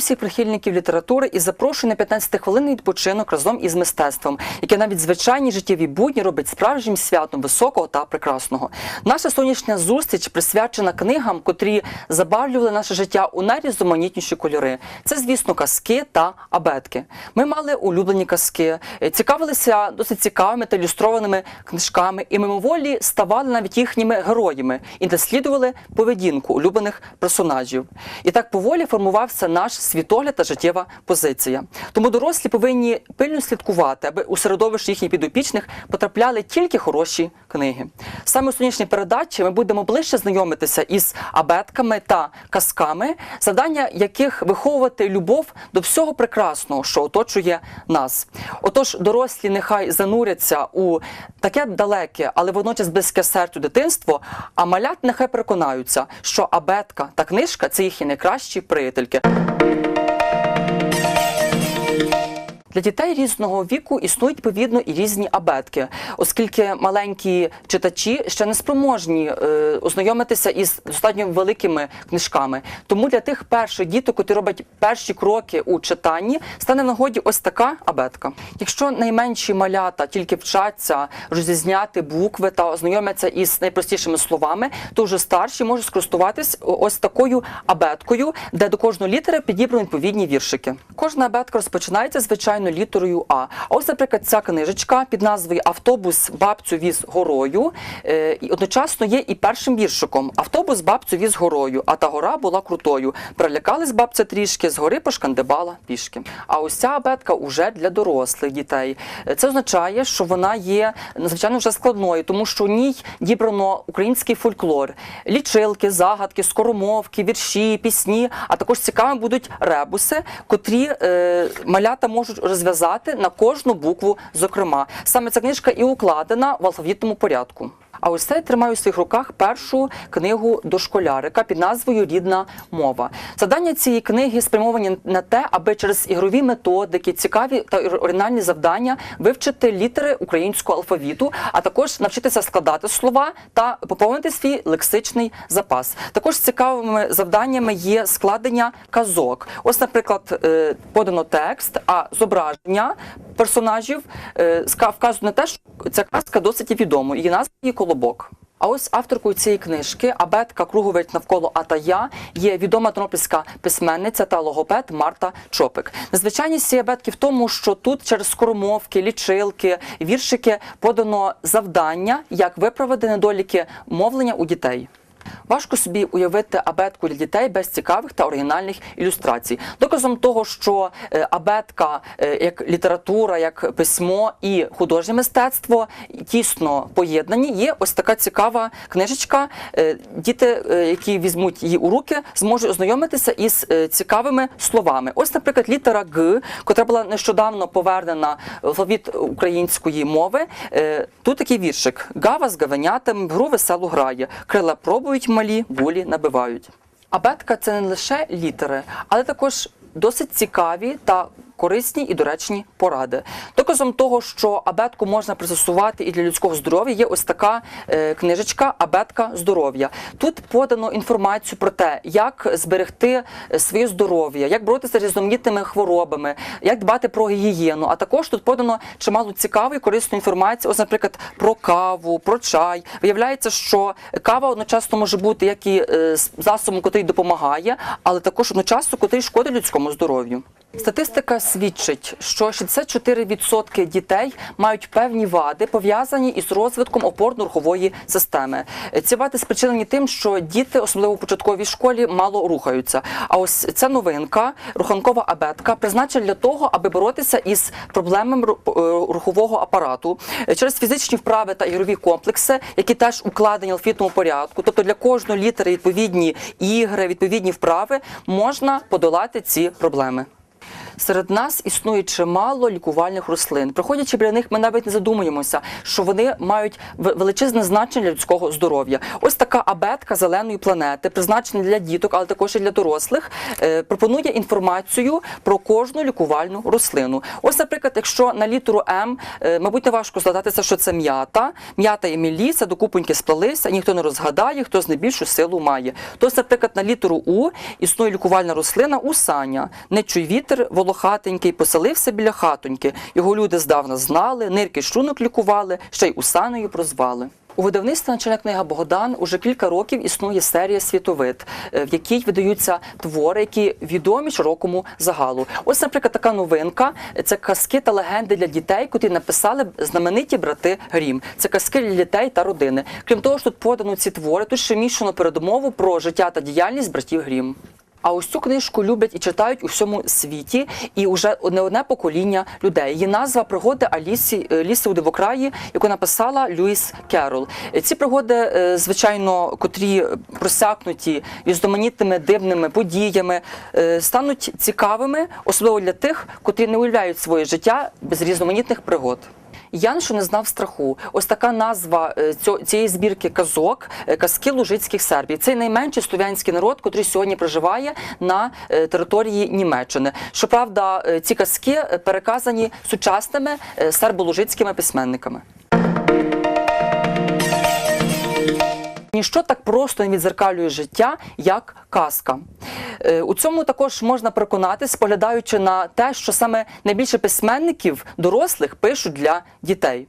Всіх прихильників літератури і запрошую на 15-хвилинний відпочинок разом із мистецтвом, яке навіть звичайні життєві будні робить справжнім святом високого та прекрасного. Наша сонячна зустріч присвячена книгам, котрі забарвлювали наше життя у найрізноманітніші кольори. Це, звісно, казки та абетки. Ми мали улюблені казки, е, цікавилися досить цікавими та ілюстрованими книжками, і мимоволі ставали навіть їхніми героями і дослідували поведінку улюблених персонажів. І так поволі формувався наш світогляд та життєва позиція. Тому дорослі повинні пильно слідкувати, аби у середовище їхніх підопічних потрапляли тільки хороші книги. Саме у сьогоднішній передачі ми будемо ближче знайомитися із абетками та казками, завдання яких виховувати любов до всього прекрасного, що оточує нас. Отож, дорослі нехай зануряться у таке далеке, але водночас близьке серцю дитинство, а малят нехай переконаються, що абетка та книжка це їхні найкращі приятельки. thank you Для дітей різного віку існують відповідно і різні абетки, оскільки маленькі читачі ще не спроможні е, ознайомитися із достатньо великими книжками. Тому для тих перших діток, які роблять перші кроки у читанні, стане нагоді ось така абетка. Якщо найменші малята тільки вчаться розрізняти букви та ознайомляться із найпростішими словами, то вже старші можуть скористуватись ось такою абеткою, де до кожної літери підібрані відповідні віршики. Кожна абетка розпочинається звичайно літерою А. А ось, наприклад, ця книжечка під назвою Автобус бабцю віз горою е, і одночасно є і першим віршиком. Автобус бабцю віз горою, а та гора була крутою. Перелякались бабця трішки, з гори пошкандибала пішки. А ось ця абетка уже для дорослих дітей. Е, Це означає, що вона є надзвичайно вже складною, тому що у ній дібрано український фольклор, лічилки, загадки, скоромовки, вірші, пісні, а також цікавими будуть ребуси, котрі е, малята можуть розв'язати на кожну букву. Зокрема, саме ця книжка і укладена в алфавітному порядку. А ось цей тримаю у своїх руках першу книгу дошколярика під назвою Рідна мова. Завдання цієї книги спрямовані на те, аби через ігрові методики, цікаві та оригінальні завдання вивчити літери українського алфавіту, а також навчитися складати слова та поповнити свій лексичний запас. Також цікавими завданнями є складення казок. Ось, наприклад, е, подано текст, а зображення персонажів е, вказує на те, що ця казка досить відома. Її назва є колобок. А ось авторкою цієї книжки Абетка Круговець навколо Атая є відома тернопільська письменниця та логопед Марта Чопик. Незвичайність цієї абетки в тому, що тут через скоромовки, лічилки, віршики подано завдання, як виправити недоліки мовлення у дітей. Важко собі уявити абетку для дітей без цікавих та оригінальних ілюстрацій. Доказом того, що е, абетка е, як література, як письмо і художнє мистецтво тісно поєднані, є ось така цікава книжечка. Е, Діти, які візьмуть її у руки, зможуть ознайомитися із цікавими словами. Ось, наприклад, літера Г, котра була нещодавно повернена в алфавіт української мови. Тут такий віршик: Гава з гавенятами гру веселу грає, крила пробують малі, болі набивають. Абетка це не лише літери, але також досить цікаві та корисні і доречні поради. Доказом того, що абетку можна пристосувати і для людського здоров'я, є ось така е, книжечка Абетка здоров'я. Тут подано інформацію про те, як зберегти е, своє здоров'я, як боротися з різноманітними хворобами, як дбати про гігієну. А також тут подано чимало цікавої корисної інформації, ось, наприклад, про каву, про чай. Виявляється, що кава одночасно може бути як і е, засобом, який допомагає, але також одночасно, який шкодить людському здоров'ю. Статистика свідчить, що 64% дітей мають певні вади, пов'язані із розвитком опорно-рухової системи. Ці вади спричинені тим, що діти, особливо в початковій школі, мало рухаються. А ось ця новинка, руханкова абетка, призначена для того, аби боротися із проблемами е, рухового апарату Е, через фізичні вправи та ігрові комплекси, які теж укладені в алфавітному порядку. Тобто для кожної літери відповідні ігри, відповідні вправи можна подолати ці проблеми. Серед нас існує чимало лікувальних рослин. Приходячи біля них, ми навіть не задумуємося, що вони мають величезне значення для людського здоров'я. Ось така абетка зеленої планети, призначена для діток, але також і для дорослих, е, пропонує інформацію про кожну лікувальну рослину. Ось, наприклад, якщо на літеру М, е, мабуть, не важко здогадатися, що це м'ята. М'ята і меліса докупоньки сплелися, ніхто не розгадає, хто з найбільшу силу має. Тож, наприклад, на літеру У існує лікувальна рослина усаня. Не чуй вітер, волохатенький, поселився біля хатоньки. Його люди здавна знали, нирки шлунок лікували, ще й усаною прозвали. У видавництві начальна книга Богдан уже кілька років існує серія світовид, е, в якій видаються твори, які відомі широкому загалу. Ось, наприклад, така новинка це казки та легенди для дітей, котрі написали знамениті брати Грім. Це казки для дітей та родини. Крім того, що тут подано ці твори, тут ще міщено передмову про життя та діяльність братів Грім. А ось цю книжку люблять і читають у всьому світі, і вже не одне покоління людей. Її назва пригоди Алісі е, Ліси у дивокраї, яку написала Льюіс Керол. Ці пригоди, е, звичайно, котрі просякнуті різноманітними дивними подіями, е, стануть цікавими, особливо для тих, котрі не уявляють своє життя без різноманітних пригод. Ян, не знав страху. Ось така назва е, цієї збірки казок е, казки лужицьких сербів. Це найменший слов'янський народ, який сьогодні проживає на е, території Німеччини. Щоправда, ці казки переказані сучасними серболужицькими письменниками. Ніщо так просто не відзеркалює життя, як казка. Е, У цьому також можна переконатись, споглядаючи на те, що саме найбільше письменників дорослих пишуть для дітей.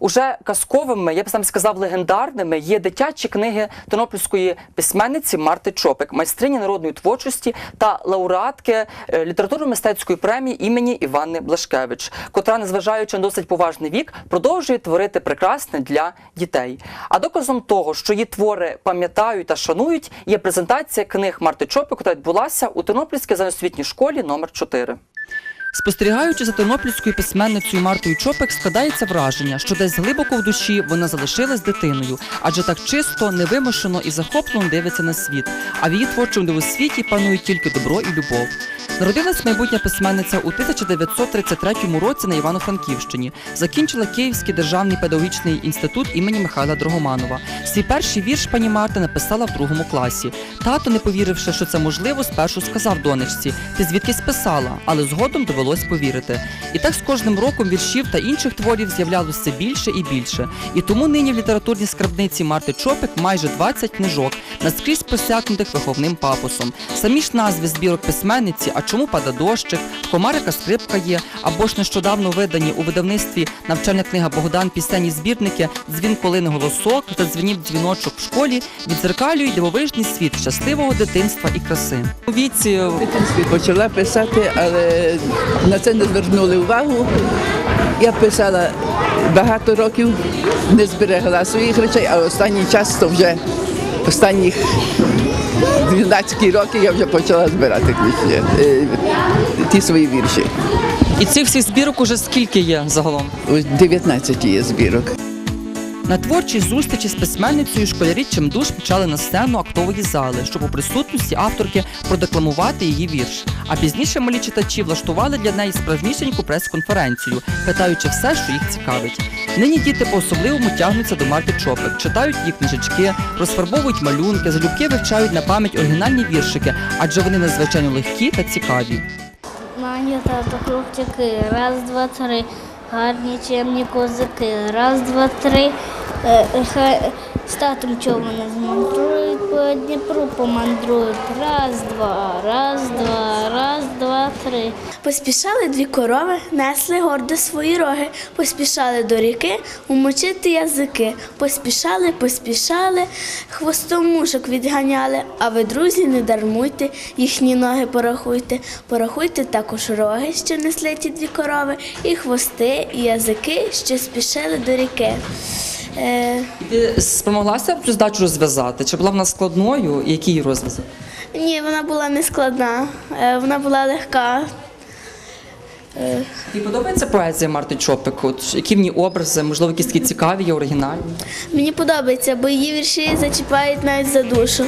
Уже казковими, я б сам сказав, легендарними є дитячі книги тернопільської письменниці Марти Чопик, майстрині народної творчості та лауреатки е, літературно-мистецької премії імені Івани Блашкевич, котра, незважаючи на досить поважний вік, продовжує творити прекрасне для дітей. А доказом того, що її твори пам'ятають та шанують, є презентація книг Марти Чопик, яка відбулася у Тернопільській загальноосвітній школі номер 4 Спостерігаючи за тернопільською письменницею Мартою Чопик, складається враження, що десь глибоко в душі вона залишилась дитиною, адже так чисто, невимушено і захоплено дивиться на світ. А в її творчому дивосвіті панують тільки добро і любов. Народилась майбутня письменниця у 1933 році на Івано-Франківщині. Закінчила Київський державний педагогічний інститут імені Михайла Дрогоманова. Свій перший вірш пані Марта написала в другому класі. Тато, не повіривши, що це можливо, спершу сказав донечці: ти звідкись писала, але згодом довелось повірити. І так з кожним роком віршів та інших творів з'являлося більше і більше. І тому нині в літературній скарбниці Марти Чопик майже 20 книжок, наскрізь просякнутих виховним папосом. Самі ж назви збірок письменниці, а чому пада дощик, комарика скрипка є, або ж нещодавно видані у видавництві навчальна книга Богдан пісенні збірники Дзвін колини голосок та дзвінів дзвіночок в школі відзеркалюють дивовижний світ щасливого дитинства і краси. У віці дитинстві почала писати, але на це не звернули увагу. Я писала багато років, не зберегла своїх речей, а останній час то вже останніх 12 років я вже почала збирати книжки, е, ті свої вірші. і цих всіх збірок уже скільки є загалом? Ось 19 є збірок. На творчій зустрічі з письменницею школярі чимдуж почали на сцену актової зали, щоб у присутності авторки продекламувати її вірш. А пізніше малі читачі влаштували для неї справжнісіньку прес-конференцію, питаючи все, що їх цікавить. Нині діти по-особливому тягнуться до Марти Чопик, читають її книжечки, розфарбовують малюнки, залюбки вивчають на пам'ять оригінальні віршики, адже вони надзвичайно легкі та цікаві. Маня тато хлопчики, раз, два, три. Гарні чемні козаки, раз, два, три. Е, хай з татом човни змандрують, Дніпру помандрують. Раз, два, раз, два, раз, два, три. Поспішали дві корови, несли гордо свої роги, поспішали до ріки умочити язики. Поспішали, поспішали, хвостом мушок відганяли. А ви, друзі, не дармуйте, їхні ноги порахуйте. Порахуйте також роги, що несли ті дві корови, і хвости, і язики, що спішили до ріки. Е, Ти спромоглася здачу розв'язати? Чи була вона складною? І який її розв'язок? ні, вона була не складна, е, вона була легка. Тобі подобається поезія Марти Чопик? От які в ній образи, можливо, якісь такі цікаві, є оригінальні? Мені подобається, бо її вірші зачіпають навіть за душу.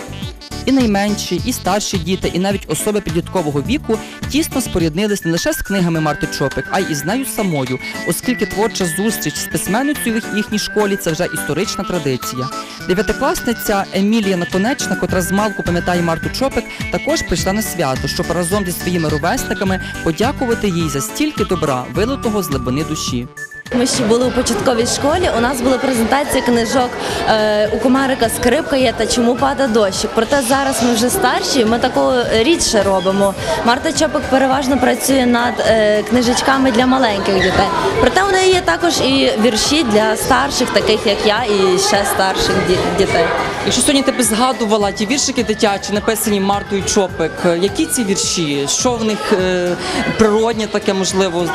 І найменші, і старші діти, і навіть особи підліткового віку тісно споряднились не лише з книгами Марти Чопик, а й із нею самою, оскільки творча зустріч з письменницею в їхній школі це вже історична традиція. Дев'ятикласниця Емілія Наконечна, котра змалку пам'ятає Марту Чопик, також прийшла на свято, щоб разом зі своїми ровесниками подякувати їй за стільки добра, вилитого з глибини душі. Ми ще були у початковій школі. У нас була презентація книжок е, у Комарика скрипка є та чому пада дощик. Проте зараз ми вже старші. Ми такого рідше робимо. Марта Чопик переважно працює над е, книжечками для маленьких дітей. Проте у неї є також і вірші для старших, таких як я, і ще старших дітей. Якщо сьогодні ти б згадувала ті віршики дитячі, написані Мартою Чопик, е, які ці вірші? Що в них природнє таке можливо?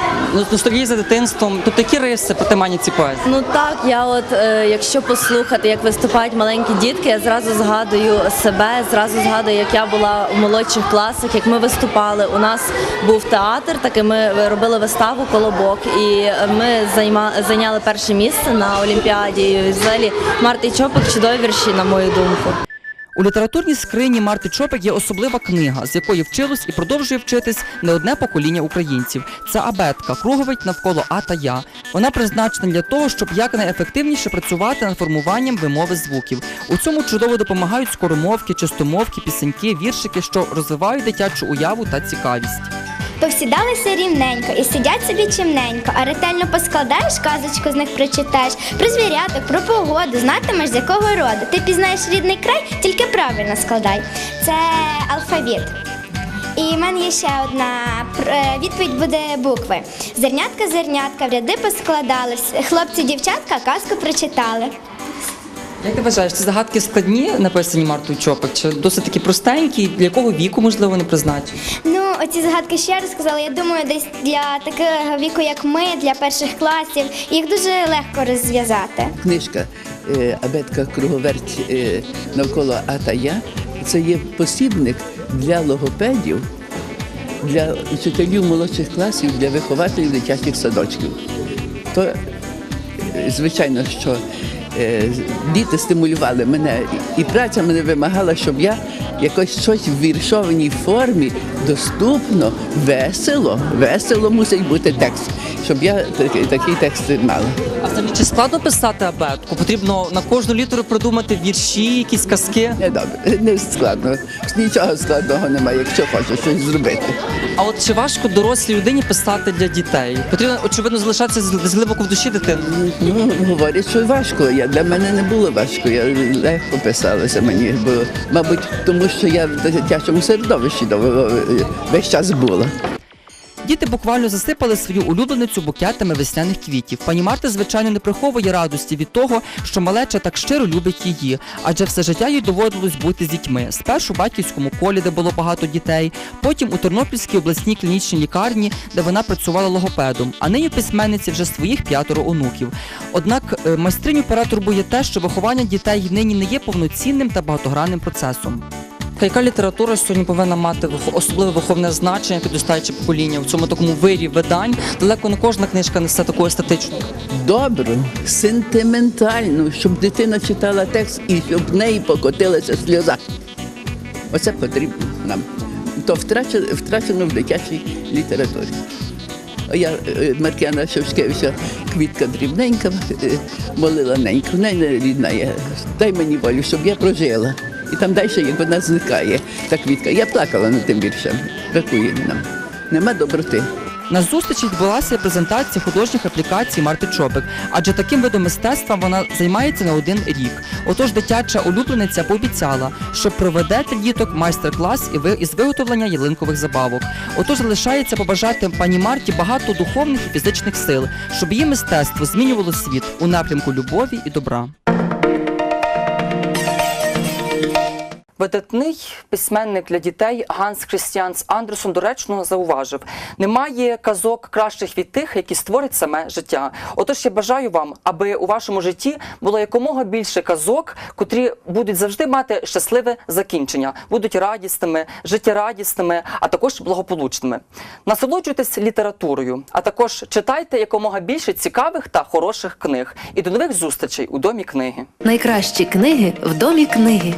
Ностальгія за дитинством? Тобто які риси по теманіці поезії? Ну так, я от е, якщо послухати, як виступають маленькі дітки, я зразу згадую себе, зразу згадую, як я була у молодших класах, як ми виступали. У нас був театр, такий ми робили виставу Колобок, і ми займа, зайняли перше місце на Олімпіаді. І взагалі Марти Чопик чудові вірші, на мою думку. У літературній скрині Марти Чопик є особлива книга, з якої вчилось і продовжує вчитись не одне покоління українців. Це абетка, круговить навколо А та Я. Вона призначена для того, щоб якнайефективніше працювати над формуванням вимови звуків. У цьому чудово допомагають скоромовки, чистомовки, пісеньки, віршики, що розвивають дитячу уяву та цікавість. Повсідалися рівненько і сидять собі чимненько, а ретельно поскладаєш казочку з них прочитаєш, про звіряток, про погоду, знатимеш з якого роду. Ти пізнаєш рідний край, тільки правильно складай. Це алфавіт. І в мене є ще одна е, відповідь буде букви. Зернятка, зернятка, в ряди поскладались. Хлопці, дівчатка, казку прочитали. Як ти вважаєш, ці загадки складні написані Мартою Чопик? Чи досить таки простенькі? Для якого віку можливо вони призначені? Ну, оці загадки ще раз сказала. Я думаю, десь для такого віку, як ми, для перших класів, їх дуже легко розв'язати. Книжка Абетка Круговерть е, навколо А та Я це є посібник для логопедів, для вчителів молодших класів, для вихователів дитячих садочків. То, е, звичайно, що е, діти стимулювали мене, і праця мене вимагала, щоб я якось щось в віршованій формі доступно, весело, весело мусить бути текст, щоб я такий, такий текст мала. А взагалі, чи складно писати абетку? Потрібно на кожну літеру придумати вірші, якісь казки. Не добре, не складно. Нічого складного немає, якщо хочеш щось зробити. А от чи важко дорослій людині писати для дітей? Потрібно очевидно залишатися з з глибоко в душі дитини. Ну, говорять, що важко. Я, для мене не було важко. Я легко писалася мені, бо, мабуть, тому що я в дитячому середовищі весь час була. Діти буквально засипали свою улюбленицю букетами весняних квітів. Пані Марта, звичайно, не приховує радості від того, що малеча так щиро любить її, адже все життя їй доводилось бути з дітьми. Спершу в батьківському колі, де було багато дітей, потім у Тернопільській обласній клінічній лікарні, де вона працювала логопедом. А нині письменниці вже своїх п'ятеро онуків. Однак е, майстриню пера турбує те, що виховання дітей нині не є повноцінним та багатогранним процесом. Яка література сьогодні повинна мати особливе виховне значення підростаюче покоління в цьому такому вирі видань? Далеко не кожна книжка несе таку естетичну. Добру, сентиментальну, щоб дитина читала текст і щоб в неї покотилася сльоза. Оце потрібно нам. То втрачено, втрачено в дитячій літературі. Я е, Маркіана Шевчкевича квітка дрібненька, е, молила неньку, не рідна я. Дай мені волю, щоб я прожила. І там далі, як вона зникає, та квітка. Я плакала над тим віршем. Бракує нам. Нема доброти. На зустрічі відбулася презентація художніх аплікацій Марти Чопик, адже таким видом мистецтва вона займається не один рік. Отож, дитяча улюблениця пообіцяла, що проведе для діток майстер-клас із виготовлення ялинкових забавок. Отож, залишається побажати пані Марті багато духовних і фізичних сил, щоб її мистецтво змінювало світ у напрямку любові і добра. Видатний письменник для дітей Ганс Христіанс Андерсон доречно зауважив: немає казок кращих від тих, які створить саме життя. Отож, я бажаю вам, аби у вашому житті було якомога більше казок, котрі будуть завжди мати щасливе закінчення, будуть радісними, життєрадісними, а також благополучними. Насолоджуйтесь літературою, а також читайте якомога більше цікавих та хороших книг. І до нових зустрічей у домі книги. Найкращі книги в домі книги.